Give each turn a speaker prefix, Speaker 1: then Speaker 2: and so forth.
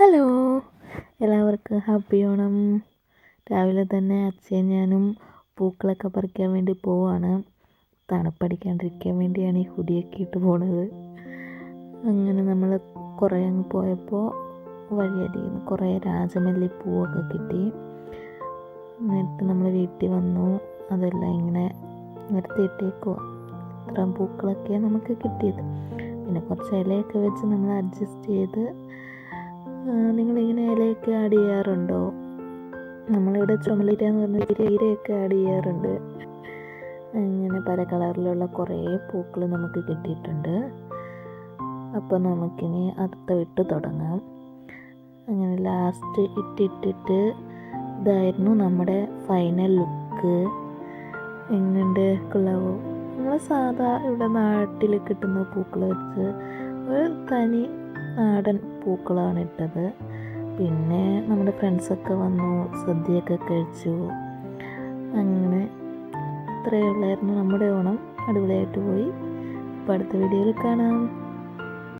Speaker 1: Hello. എല്ലാവർക്കും happy Onam. രാവിലെ തന്നെ അച്ഛൻ ഞാനും പൂക്കളൊക്കെ പറിക്കാൻ വേണ്ടി പോവാണ്. തണുപ്പടിക്കാണ്ടിരിക്കാൻ വേണ്ടിയാണ് ഈ ഹുഡിയൊക്കെ ഇട്ട് പോണത്. അങ്ങനെ നമ്മൾ കുറേ അങ്ങ് പോയപ്പോൾ വഴിയടിയിൽ കുറേ രാജമല്ലി പൂവൊക്കെ കിട്ടി. എന്നിട്ട് നമ്മൾ വീട്ടിൽ വന്നു. അതെല്ലാം ഇങ്ങനെ നിർത്തിയിട്ടേക്കുക ഇത്രയും പൂക്കളൊക്കെയാണ് നമുക്ക് കിട്ടിയത്. പിന്നെ കുറച്ച് ഇലയൊക്കെ വെച്ച് നമ്മൾ അഡ്ജസ്റ്റ് ചെയ്ത് നിങ്ങളിങ്ങനെ ഇലയൊക്കെ ആഡ് ചെയ്യാറുണ്ടോ? നമ്മളിവിടെ ചുമലിര എന്ന് പറഞ്ഞ ഇരയൊക്കെ ആഡ് ചെയ്യാറുണ്ട്. അങ്ങനെ പല കളറിലുള്ള കുറേ പൂക്കൾ നമുക്ക് കിട്ടിയിട്ടുണ്ട്. അപ്പോൾ നമുക്കിനി അടുത്ത വിട്ട് തുടങ്ങാം. അങ്ങനെ ലാസ്റ്റ് ഇട്ടിട്ടിട്ട് ഇതായിരുന്നു നമ്മുടെ ഫൈനൽ ലുക്ക് എങ്ങനെയുണ്ട് കുളവോ? നമ്മൾ സാധാ ഇവിടെ നാട്ടിൽ കിട്ടുന്ന പൂക്കൾ വെച്ച് ഒരു തനി നാടൻ പൂക്കളാണ് ഇട്ടത്. പിന്നെ നമ്മുടെ ഫ്രണ്ട്സൊക്കെ വന്നു സദ്യയൊക്കെ കഴിച്ചു. അങ്ങനെ ഇത്രയേ ഉള്ളായിരുന്നു നമ്മുടെ ഓണം. അടിപൊളിയായിട്ട് പോയി. അപ്പോൾ അടുത്ത വീഡിയോയിൽ കാണാം.